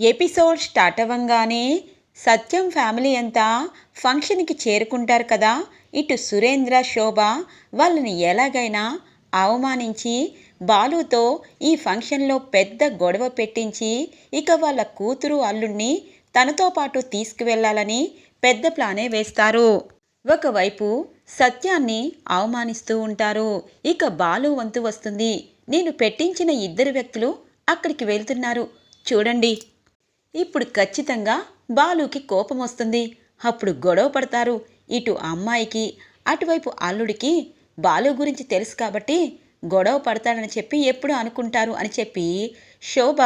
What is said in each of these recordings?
Episode start అవ్వంగానే Satyam family అంతా ఫంక్షన్కి చేరుకుంటారు కదా. ఇటు సురేంద్ర శోభ వాళ్ళని ఎలాగైనా అవమానించి బాలుతో ఈ ఫంక్షన్లో పెద్ద గొడవ పెట్టించి ఇక వాళ్ళ కూతురు అల్లుణ్ణి తనతో పాటు తీసుకువెళ్ళాలని పెద్ద ప్లానే వేస్తారు. ఒకవైపు సత్యాన్ని అవమానిస్తూ ఉంటారు. ఇక బాలు వంతు వస్తుంది. నేను పెట్టించిన ఇద్దరు వ్యక్తులు అక్కడికి వెళ్తున్నారు. చూడండి. ఇప్పుడు ఖచ్చితంగా బాలుకి కోపం వస్తుంది. అప్పుడు గొడవ పడతారు. ఇటు అమ్మాయికి అటువైపు అల్లుడికి బాలు గురించి తెలుసు కాబట్టి గొడవ పడతాడని చెప్పి ఎప్పుడు అనుకుంటారు అని చెప్పి శోభ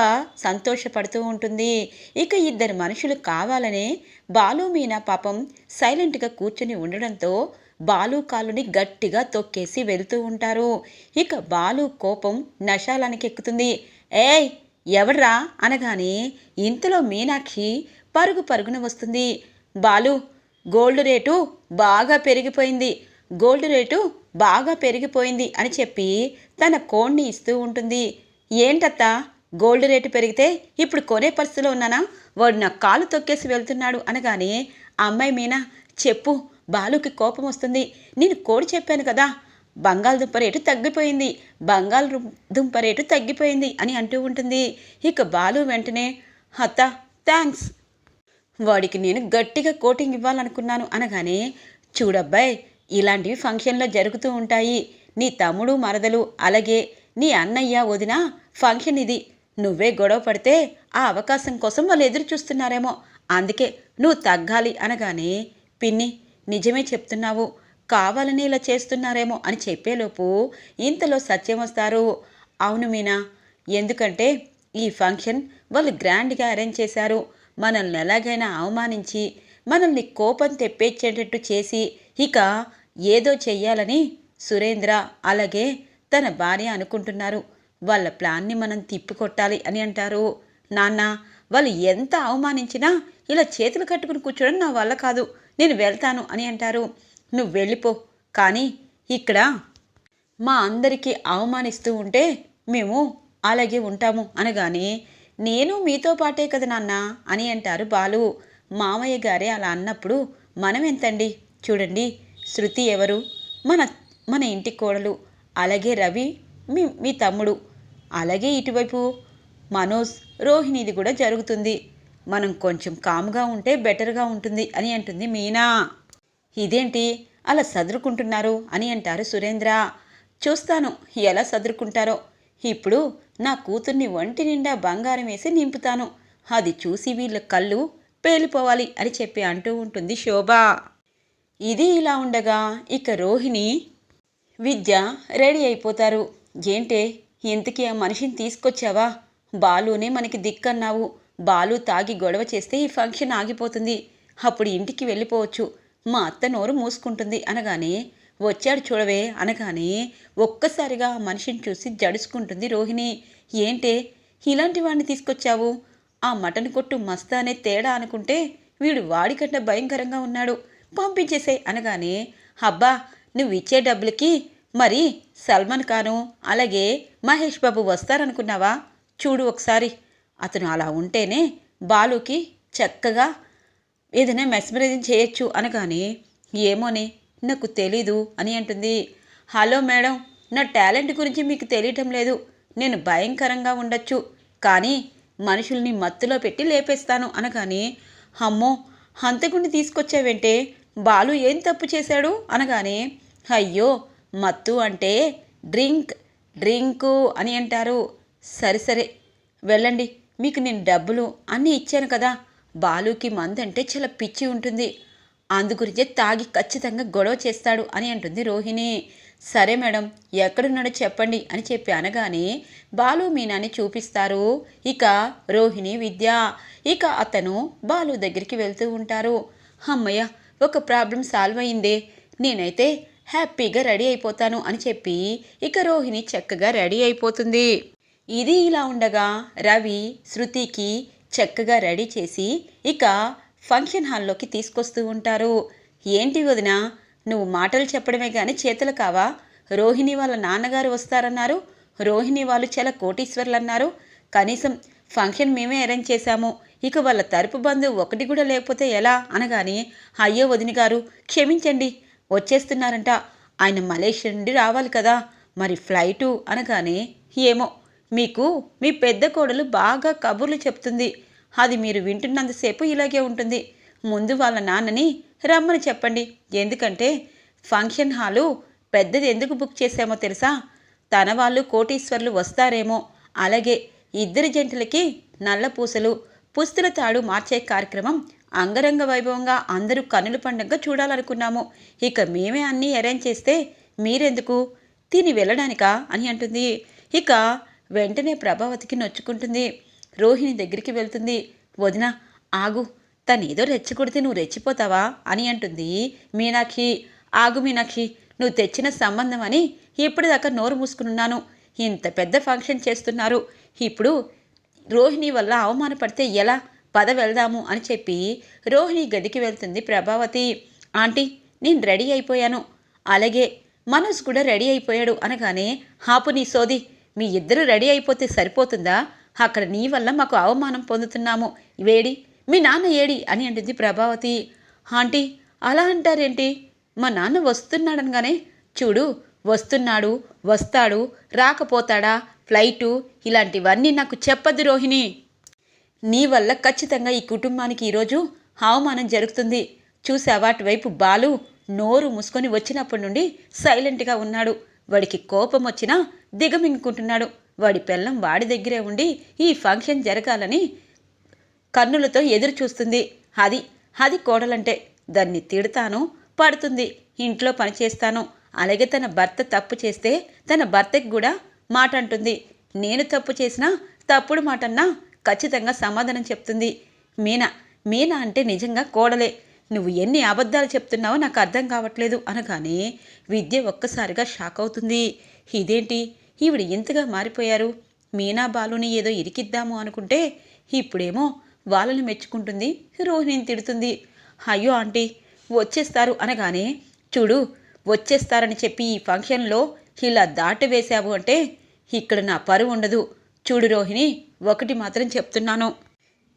సంతోషపడుతూ ఉంటుంది. ఇక ఇద్దరు మనుషులు కావాలనే బాలు మీనా పాపం సైలెంట్గా కూర్చొని ఉండడంతో బాలు కాలుని గట్టిగా తొక్కేసి వెళ్తూ ఉంటారు. ఇక బాలు కోపం నశాలానికి ఎక్కుతుంది ఏయ్ ఎవడ్రా అనగానే ఇంతలో మీనాక్షి పరుగు పరుగున వస్తుంది. బాలు గోల్డ్ రేటు బాగా పెరిగిపోయింది. గోల్డ్ రేటు బాగా పెరిగిపోయింది అని చెప్పి తన కోడ్ని ఇస్తూ ఉంటుంది. ఏంటత్తా? గోల్డ్ రేటు పెరిగితే ఇప్పుడు కొనే పరిస్థితిలో ఉన్నానా? వాడు నా కాలు తొక్కేసి వెళ్తున్నాడు అనగానే అమ్మాయి మీనా చెప్పు బాలుకి కోపం వస్తుంది. నేను కోడి చెప్పాను కదా బంగాళదుంప రేటు తగ్గిపోయింది. బంగాళదుంప రేటు తగ్గిపోయింది అని అంటూ ఉంటుంది. ఇక బాలు వెంటనే హత థ్యాంక్స్ వాడికి నేను గట్టిగా కోటింగ్ ఇవ్వాలనుకున్నాను అనగానే చూడబ్బాయ్ ఇలాంటివి ఫంక్షన్లో జరుగుతూ ఉంటాయి. నీ తమ్ముడు మరదలు అలాగే నీ అన్నయ్య వదిన ఫంక్షన్ ఇది. నువ్వే గొడవ పడితే ఆ అవకాశం కోసం వాళ్ళు ఎదురు చూస్తున్నారేమో. అందుకే నువ్వు తగ్గాలి అనగానే పిన్ని నిజమే చెప్తున్నావు. కావాలని ఇలా చేస్తున్నారేమో అని చెప్పేలోపు ఇంతలో సత్యం వస్తారు. అవును మీనా ఎందుకంటే ఈ ఫంక్షన్ వాళ్ళు గ్రాండ్గా అరేంజ్ చేశారు. మనల్ని ఎలాగైనా అవమానించి మనల్ని కోపం తెప్పించేటట్టు చేసి ఇక ఏదో చెయ్యాలని సురేంద్ర అలాగే తన భార్య అనుకుంటున్నారు. వాళ్ళ ప్లాన్ని మనం తిప్పికొట్టాలి అని అంటారు. నాన్న వాళ్ళు ఎంత అవమానించినా ఇలా చేతులు కట్టుకుని కూర్చోవడం నా వల్ల కాదు. నేను వెళ్తాను అని అంటారు. నువ్వు వెళ్ళిపో కానీ ఇక్కడ మా అందరికీ అవమానిస్తూ ఉంటే మేము అలాగే ఉంటాము అనగానే నేను మీతో పాటే కదా నాన్న అని అంటారు బాలు. మామయ్య గారే అలా అన్నప్పుడు మనం ఎంతండి? చూడండి శృతి ఎవరు? మన మన ఇంటి కోడలు. అలాగే రవి మీ మీ తమ్ముడు. అలాగే ఇటువైపు మనోజ్ రోహిణిది కూడా జరుగుతుంది. మనం కొంచెం కాముగా ఉంటే బెటర్గా ఉంటుంది అని అంటుంది మీనా. ఇదేంటి? అలా సదురుకుంటున్నారు అని అంటారు సురేంద్ర. చూస్తాను ఎలా సదురుకుంటారో. ఇప్పుడు నా కూతుర్ని ఒంటి నిండా బంగారం వేసి నింపుతాను. అది చూసి వీళ్ళ కళ్ళు పేలిపోవాలి అని చెప్పి అంటూ ఉంటుంది శోభ. ఇది ఇలా ఉండగా ఇక రోహిణి విద్య రెడీ అయిపోతారు. ఏంటే? ఇంతకీ ఆ మనిషిని తీసుకొచ్చావా? బాలునే మనకి దిక్కన్నావు. బాలు తాగి గొడవ చేస్తే ఈ ఫంక్షన్ ఆగిపోతుంది. అప్పుడు ఇంటికి వెళ్ళిపోవచ్చు. మా అత్త నోరు మూసుకుంటుంది అనగానే వచ్చాడు చూడవే అనగానే ఒక్కసారిగా ఆ మనిషిని చూసి జడుచుకుంటుంది రోహిణి. ఏంటే ఇలాంటి వాడిని తీసుకొచ్చావు? ఆ మటన్ కొట్టు మస్తా అనే తేడా అనుకుంటే వీడు వాడికంటే భయంకరంగా ఉన్నాడు. పంపించేసే అనగానే అబ్బా నువ్వు ఇచ్చే డబ్బులకి మరి సల్మాన్ ఖాను అలాగే మహేష్ బాబు వస్తారనుకున్నావా? చూడు ఒకసారి. అతను అలా ఉంటేనే బాలుకి చక్కగా ఏదైనా మెస్మరైజింగ్ చేయొచ్చు అనగానే ఏమోనే నాకు తెలీదు అని అంటుంది. హలో మేడం నా టాలెంట్ గురించి మీకు తెలియటం లేదు. నేను భయంకరంగా ఉండొచ్చు. కానీ మనుషుల్ని మత్తులో పెట్టి లేపేస్తాను అనగానే అమ్మో హంతకుడిని తీసుకొచ్చావంటే బాలు ఏం తప్పు చేశాడు అనగానే అయ్యో మత్తు అంటే డ్రింక్ డ్రింకు అని అంటారు. సరే సరే వెళ్ళండి మీకు నేను డబ్బులు అన్నీ ఇచ్చాను కదా. బాలుకి మందంటే చాలా పిచ్చి ఉంటుంది. అందుగురించే తాగి ఖచ్చితంగా గొడవ చేస్తాడు అని అంటుంది రోహిణి. సరే మేడం ఎక్కడున్నాడో చెప్పండి అని చెప్పి అనగానే బాలు మీనాని చూపిస్తారు. ఇక రోహిణి విద్య. ఇక అతను బాలు దగ్గరికి వెళ్తూ ఉంటారు. అమ్మయ్య ఒక ప్రాబ్లం సాల్వ్ అయిందే. నేనైతే హ్యాపీగా రెడీ అయిపోతాను అని చెప్పి ఇక రోహిణి చక్కగా రెడీ అయిపోతుంది. ఇది ఇలా ఉండగా రవి శృతికి చక్కగా రెడీ చేసి ఇక ఫంక్షన్ హాల్లోకి తీసుకొస్తూ ఉంటారు. ఏంటి వదిన? నువ్వు మాటలు చెప్పడమే కానీ చేతులు కావా? రోహిణి వాళ్ళ నాన్నగారు వస్తారన్నారు. రోహిణి వాళ్ళు చాలా కోటీశ్వర్లు అన్నారు కనీసం ఫంక్షన్ మేమే అరేంజ్ చేశాము. ఇక వాళ్ళ తరపు బంధువు ఒకటి కూడా లేకపోతే ఎలా? అనగాని అయ్యో వదిన గారు క్షమించండి వచ్చేస్తున్నారంట. ఆయన మలేషియా నుండి రావాలి కదా. మరి ఫ్లైటు? అనగానే ఏమో మీకు మీ పెద్ద కోడలు బాగా కబుర్లు చెప్తుంది. అది మీరు వింటున్నంతసేపు ఇలాగే ఉంటుంది. ముందు వాళ్ళ నాన్నని రమ్మని చెప్పండి. ఎందుకంటే ఫంక్షన్ హాలు పెద్దది ఎందుకు బుక్ చేశామో తెలుసా? తన వాళ్ళు కోటీశ్వర్లు వస్తారేమో. అలాగే ఇద్దరి జంటలకి నల్ల పూసలు పుస్తుల తాడు మార్చే కార్యక్రమం అంగరంగ వైభవంగా అందరూ కనుల పండుగ చూడాలనుకున్నాము. ఇక మేమే అన్నీ అరేంజ్ చేస్తే మీరెందుకు? తిని వెళ్ళడానికా అని అంటుంది. ఇక వెంటనే ప్రభావతికి నొచ్చుకుంటుంది. రోహిణి దగ్గరికి వెళ్తుంది. వదిన ఆగు. తనేదో రెచ్చగొడితే నువ్వు రెచ్చిపోతావా అని అంటుంది మీనాక్షి. ఆగు మీనాక్షి నువ్వు తెచ్చిన సంబంధం అని ఇప్పటిదాకా నోరు మూసుకున్నాను ఇంత పెద్ద ఫంక్షన్ చేస్తున్నారు. ఇప్పుడు రోహిణి వల్ల అవమానపడితే ఎలా? పద వెళ్దాము అని చెప్పి రోహిణి గదికి వెళ్తుంది ప్రభావతి. ఆంటీ నేను రెడీ అయిపోయాను. అలాగే మనోజ్ కూడా రెడీ అయిపోయాడు అనగానే హాపు నీ సోది. మీ ఇద్దరు రెడీ అయిపోతే సరిపోతుందా? అక్కడ నీ వల్ల మాకు అవమానం పొందుతున్నాము. వేడి మీ నాన్న ఏడి? అని అంటుంది ప్రభావతి. ఆంటీ అలా అంటారేంటి? మా నాన్న వస్తున్నాడనగానే చూడు వస్తున్నాడు వస్తాడు రాకపోతాడా ఫ్లైటు ఇలాంటివన్నీ నాకు చెప్పద్దు రోహిణి. నీ వల్ల ఖచ్చితంగా ఈ కుటుంబానికి ఈరోజు అవమానం జరుగుతుంది. చూసావా? అటువైపు బాలు నోరు మూసుకొని వచ్చినప్పటి నుండి సైలెంట్గా ఉన్నాడు. వాడికి కోపం వచ్చినా దిగమింగుకుంటున్నాడు. వాడి పెళ్ళం వాడి దగ్గరే ఉండి ఈ ఫంక్షన్ జరగాలని కన్నులతో ఎదురు చూస్తుంది అది అది కోడలంటే దాన్ని తిడతాను పడుతుంది. ఇంట్లో పని చేస్తాను. అలాగే తన భర్త తప్పు చేస్తే తన భర్తకి కూడా మాట అంటుంది నేను తప్పు చేసినా తప్పుడు మాటన్నా ఖచ్చితంగా సమాధానం చెప్తుంది. మీనా మీనా అంటే నిజంగా కోడలే. నువ్వు ఎన్ని అబద్ధాలు చెప్తున్నావో నాకు అర్థం కావట్లేదు అనగానే విద్య ఒక్కసారిగా షాక్ అవుతుంది. ఇదేంటి? ఈవిడ ఇంతగా మారిపోయారు? మీనా బాలుని ఏదో ఇరికిద్దాము అనుకుంటే ఇప్పుడేమో వాళ్ళని మెచ్చుకుంటుంది రోహిణిని తిడుతుంది. అయ్యో ఆంటీ వచ్చేస్తారు అనగానే చూడు వచ్చేస్తారని చెప్పి ఈ ఫంక్షన్లో ఇలా దాటి వేశావు అంటే ఇక్కడ నా పరువు ఉండదు. చూడు రోహిణి ఒకటి మాత్రం చెప్తున్నాను.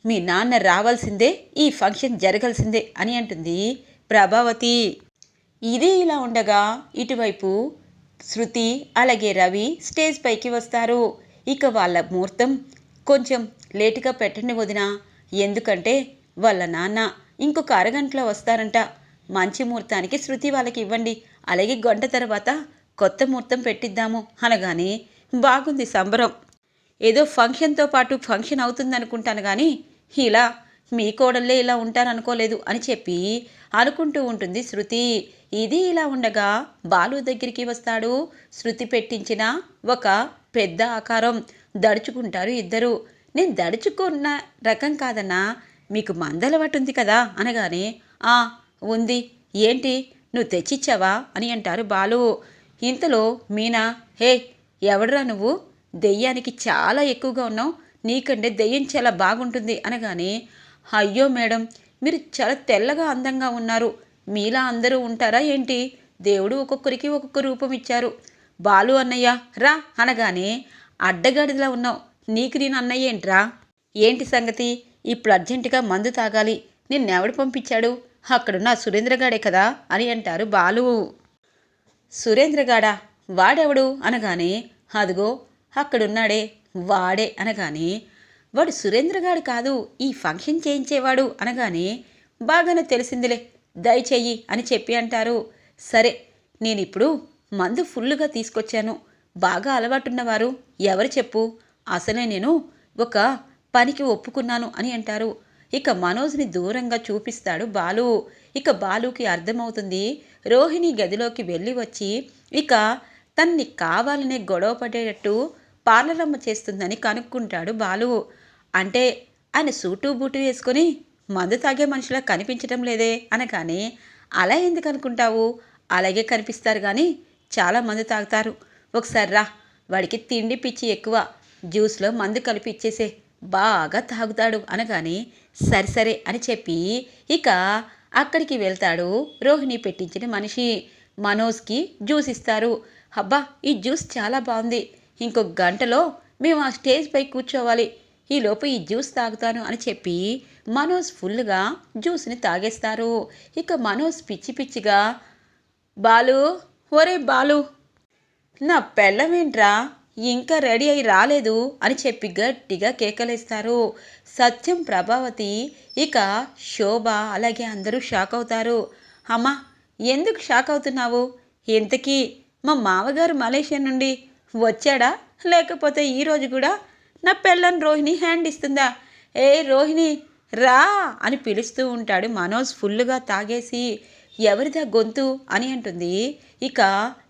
మీ నాన్న రావాల్సిందే ఈ ఫంక్షన్ జరగాల్సిందే అని అంటుంది ప్రభావతి. ఇదే ఇలా ఉండగా ఇటువైపు శృతి అలాగే రవి స్టేజ్ పైకి వస్తారు. ఇక వాళ్ళ ముహూర్తం కొంచెం లేటుగా పెట్టండి వదిన ఎందుకంటే వాళ్ళ నాన్న ఇంకొక అరగంటలో వస్తారంట. మంచి ముహూర్తానికి శృతి వాళ్ళకి ఇవ్వండి. అలాగే గంట తర్వాత కొత్త ముహూర్తం పెట్టిద్దాము అనగానే బాగుంది సంబరం. ఏదో ఫంక్షన్తో పాటు ఫంక్షన్ అవుతుందనుకుంటాను కానీ ఇలా మీ కోడళ్ళే ఇలా ఉంటారనుకోలేదు అని చెప్పి అనుకుంటూ ఉంటుంది శృతి. ఇది ఇలా ఉండగా బాలు దగ్గరికి వస్తాడు. శృతి పెట్టించిన ఒక పెద్ద ఆకారం దడుచుకుంటారు ఇద్దరు. నేను దడుచుకున్న రకం కాదన్నా మీకు మందలవాటు ఉంది కదా అనగానే ఆ ఉంది. ఏంటి? నువ్వు తెచ్చిచ్చావా? అని అంటారు బాలు. ఇంతలో మీనా హే ఎవడరా నువ్వు? దెయ్యానికి చాలా ఎక్కువగా ఉన్నావు. నీకంటే దెయ్యం చాలా బాగుంటుంది. అనగానే అయ్యో మేడం మీరు చాలా తెల్లగా అందంగా ఉన్నారు. మీలా అందరూ ఉంటారా ఏంటి? దేవుడు ఒక్కొక్కరికి ఒక్కొక్క రూపం ఇచ్చారు. బాలు అన్నయ్య రా అనగానే అడ్డగాడిదిలా ఉన్నావు. నీకు నేను అన్నయ్య ఏంట్రా? ఏంటి సంగతి? ఇప్పుడు అర్జెంటుగా మందు తాగాలి. నిన్నెవడు పంపించాడు? అక్కడున్న సురేంద్రగాడే కదా అని అంటారు బాలు. సురేంద్రగాడా? వాడెవడు? అనగానే అదిగో అక్కడున్నాడే వాడే అనగానే వాడు సురేంద్రగాడు కాదు ఈ ఫంక్షన్ చేయించేవాడు అనగానే బాగానే తెలిసిందిలే దయచేయి అని చెప్పి అంటారు. సరే నేనిప్పుడు మందు ఫుల్లుగా తీసుకొచ్చాను బాగా అలవాటున్నవారు ఎవరు చెప్పు అసలే నేను ఒక పనికి ఒప్పుకున్నాను అని అంటారు. ఇక మనోజ్ని దూరంగా చూపిస్తాడు బాలు. ఇక బాలుకి అర్థమవుతుంది రోహిణి గదిలోకి వెళ్ళి వచ్చి ఇక తన్ని కావాలనే గొడవ పడేటట్టు పార్లరమ్మ చేస్తుందని కనుక్కుంటాడు బాలు. అంటే ఆయన సూటు బూటు వేసుకొని మందు తాగే మనుషులా కనిపించడం లేదే అనగానే అలా ఎందుకు అనుకుంటావు? అలాగే కనిపిస్తారు కానీ చాలా మందు తాగుతారు. ఒకసారి రా వాడికి తిండి పిచ్చి ఎక్కువ. జ్యూస్లో మందు కలిపి ఇచ్చేసే. బాగా తాగుతాడు. అనగానే సరే సరే అని చెప్పి ఇక అక్కడికి వెళ్తాడు రోహిణి పెట్టించిన మనిషి. మనోజ్కి జ్యూస్ ఇస్తారు. అబ్బా ఈ జ్యూస్ చాలా బాగుంది. ఇంకొక గంటలో మేము ఆ స్టేజ్ పై కూర్చోవాలి. ఈలోపు ఈ జ్యూస్ తాగుతాను అని చెప్పి మనోజ్ ఫుల్గా జ్యూస్ని తాగేస్తారు. ఇక మనోజ్ పిచ్చి పిచ్చిగా బాలు ఒరే బాలు నా పెళ్ళమేంట్రా? ఇంకా రెడీ అయి రాలేదు అని చెప్పి గట్టిగా కేకలేస్తారు. సత్యం ప్రభావతి ఇక శోభ అలాగే అందరూ షాక్ అవుతారు. అమ్మా ఎందుకు షాక్ అవుతున్నావు? ఇంతకీ మా మామగారు మలేషియా నుండి వచ్చాడా? లేకపోతే ఈరోజు కూడా నా పెళ్ళని రోహిణి హ్యాండ్ ఇస్తుందా? ఏ రోహిణి రా అని పిలుస్తూ ఉంటాడు మనోజ్ ఫుల్గా తాగేసి. ఎవరిదా గొంతు అని అంటుంది. ఇక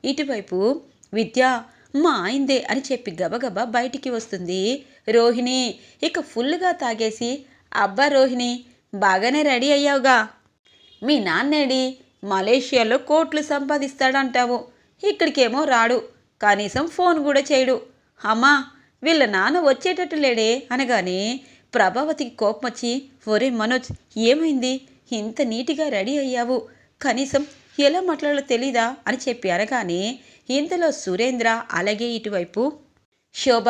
ఇటువైపు విద్య మా ఆయిందే అని చెప్పి గబగబా బయటికి వస్తుంది రోహిణి. ఇక ఫుల్గా తాగేసి అబ్బా రోహిణి బాగానే రెడీ అయ్యావుగా. మీ నాన్నేడి మలేషియాలో కోట్లు సంపాదిస్తాడంటావు. ఇక్కడికేమో రాడు కనీసం ఫోన్ కూడా చేయడు. అమ్మా వీళ్ళ నాన్న వచ్చేటట్టు లేడే అనగానే ప్రభావతికి కోపం వచ్చి ఒరే మనోజ్ ఏమైంది? ఇంత నీటిగా రెడీ అయ్యావు. కనీసం ఎలా మాట్లాడాలో తెలీదా? అని చెప్పి అనగానే ఇంతలో సురేంద్ర అలాగే ఇటువైపు శోభ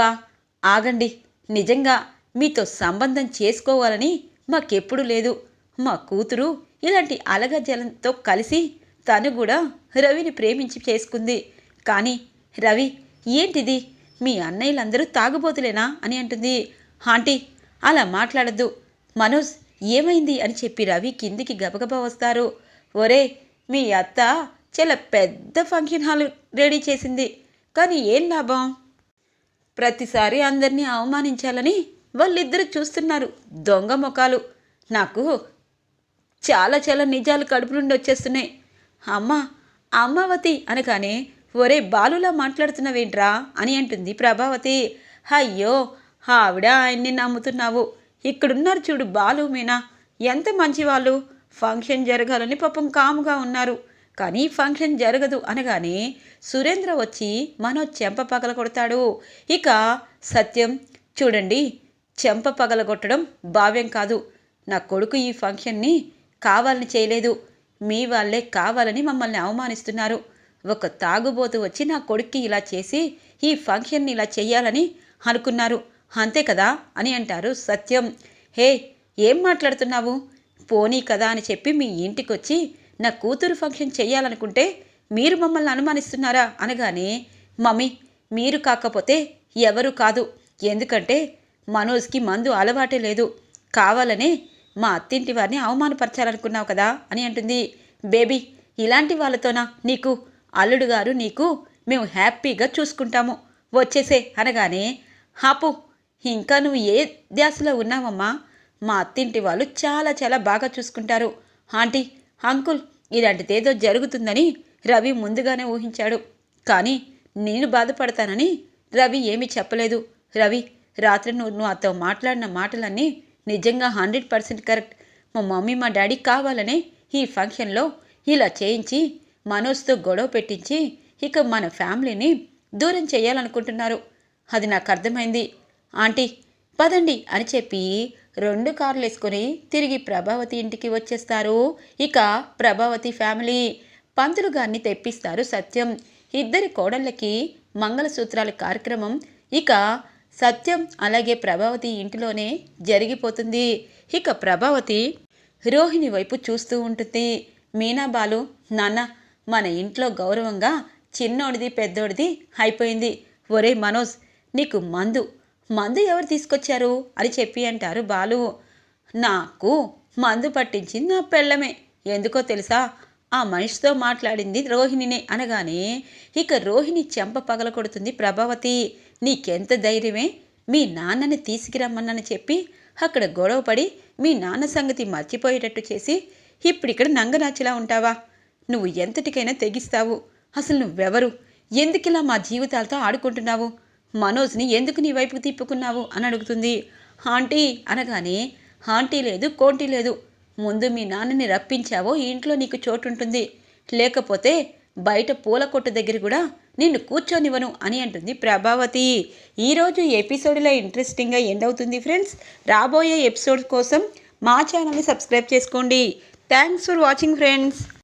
ఆగండి. నిజంగా మీతో సంబంధం చేసుకోవాలని మాకెప్పుడు లేదు. మా కూతురు ఇలాంటి అలగజలంతో కలిసి తను కూడా రవిని ప్రేమించి చేసుకుంది. కానీ రవి ఏంటిది? మీ అన్నయ్యలందరూ తాగుబోతులేనా అని అంటుంది. ఆంటీ అలా మాట్లాడద్దు. మనోజ్ ఏమైంది అని చెప్పి రవి కిందికి గబగబా వస్తారు. ఒరే మీ అత్త చాలా పెద్ద ఫంక్షన్ హాల్ రెడీ చేసింది. కానీ ఏం లాభం? ప్రతిసారి అందరినీ అవమానించాలని వాళ్ళిద్దరూ చూస్తున్నారు దొంగ ముఖాలు. నాకు చాలా చాలా నిజాలు కడుపు నుండి వచ్చేస్తున్నాయి. అమ్మ అమ్మావతి అనగానే ఒరే బాలులా మాట్లాడుతున్నావేంట్రా అని అంటుంది ప్రభావతి. అయ్యో ఆవిడ ఆయన్ని నమ్ముతున్నావు. ఇక్కడున్నారు చూడు బాలు మీనా. ఎంత మంచివాళ్ళు. ఫంక్షన్ జరగాలని పాపం కాముగా ఉన్నారు. కానీ ఫంక్షన్ జరగదు అనగానే సురేంద్ర వచ్చి మనోజ్ చెంప పగల కొడతాడు. ఇక సత్యం చూడండి చెంప పగల కొట్టడం భావ్యం కాదు. నా కొడుకు ఈ ఫంక్షన్ని కావాలని చేయలేదు. మీ వాళ్ళే కావాలని మమ్మల్ని అవమానిస్తున్నారు. ఒక తాగుబోతు వచ్చి నా కొడుక్కి ఇలా చేసి ఈ ఫంక్షన్ని ఇలా చేయాలని అనుకున్నారు. అంతే కదా? అని అంటారు సత్యం. హే ఏం మాట్లాడుతున్నావు? పోనీ కదా అని చెప్పి మీ ఇంటికొచ్చి నా కూతురు ఫంక్షన్ చేయాలనుకుంటే మీరు మమ్మల్ని అనుమానిస్తున్నారా? అనగానే మమ్మీ మీరు కాకపోతే ఎవరు కాదు. ఎందుకంటే మనోజ్కి మందు అలవాటే లేదు. కావాలనే మా అత్తింటి వారిని అవమానపరచాలనుకున్నావు కదా? అని అంటుంది. బేబీ ఇలాంటి వాళ్ళతోనా నీకు? అల్లుడు గారు నీకు మేము హ్యాపీగా చూసుకుంటాము. వచ్చేసే అనగానే హాపు ఇంకా నువ్వు ఏ ధ్యాసలో ఉన్నావమ్మా? మా అత్తింటి వాళ్ళు చాలా చాలా బాగా చూసుకుంటారు. ఆంటీ అంకుల్ ఇలాంటిదేదో జరుగుతుందని రవి ముందుగానే ఊహించాడు. కానీ నేను బాధపడతానని రవి ఏమీ చెప్పలేదు. రవి రాత్రి నువ్వు నువ్వు అతను మాట్లాడిన మాటలన్నీ నిజంగా హండ్రెడ్ పర్సెంట్ కరెక్ట్. మా మమ్మీ మా డాడీ కావాలనే ఈ ఫంక్షన్లో ఇలా చేయించి మనోజ్తో గొడవ పెట్టించి ఇక మన ఫ్యామిలీని దూరం చేయాలనుకుంటున్నారు. అది నాకు అర్థమైంది. ఆంటీ పదండి అని చెప్పి రెండు కార్లు వేసుకొని తిరిగి ప్రభావతి ఇంటికి వచ్చేస్తారు. ఇక ప్రభావతి ఫ్యామిలీ పంతులు గారిని తెప్పిస్తారు సత్యం. ఇద్దరి కోడళ్ళకి మంగళసూత్రాల కార్యక్రమం ఇక సత్యం అలాగే ప్రభావతి ఇంటిలోనే జరిగిపోతుంది. ఇక ప్రభావతి రోహిణి వైపు చూస్తూ ఉంటుంది. మీనాబాలు నాన్న మన ఇంట్లో గౌరవంగా చిన్నోడిది పెద్దోడిది అయిపోయింది. ఒరే మనోజ్ నీకు మందు. మందు ఎవరు తీసుకొచ్చారు? అని చెప్పి అంటారు బాలు. నాకు మందు పట్టించింది నా పెళ్ళమే. ఎందుకో తెలుసా? ఆ మనిషితో మాట్లాడింది రోహిణినే అనగానే ఇక రోహిణి చెంప పగల కొడుతుంది ప్రభావతి. నీకెంత ధైర్యమే? మీ నాన్నని తీసుకురమ్మన్నని చెప్పి అక్కడ గొడవపడి మీ నాన్న సంగతి మర్చిపోయేటట్టు చేసి ఇప్పుడిక్కడ నంగనాచిలా ఉంటావా? నువ్వు ఎంతటికైనా తెగిస్తావు. అసలు నువ్వెవరు? ఎందుకిలా మా జీవితాలతో ఆడుకుంటున్నావు? మనోజ్ని ఎందుకు నీ వైపుకు తిప్పుకున్నావు? అని అడుగుతుంది. ఆంటీ అనగానే ఆంటీ లేదు కోంటీ లేదు. ముందు మీ నాన్నని రప్పించావో ఇంట్లో నీకు చోటు ఉంటుంది లేకపోతే బయట పూల కొట్టు దగ్గర కూడా నిన్ను కూర్చోనివ్వను అని అంటుంది ప్రభావతి. ఈరోజు ఎపిసోడ్లో ఇంట్రెస్టింగ్గా ఎండ్ అవుతుంది ఫ్రెండ్స్. రాబోయే ఎపిసోడ్ కోసం మా ఛానల్ని సబ్స్క్రైబ్ చేసుకోండి. Thanks for watching friends.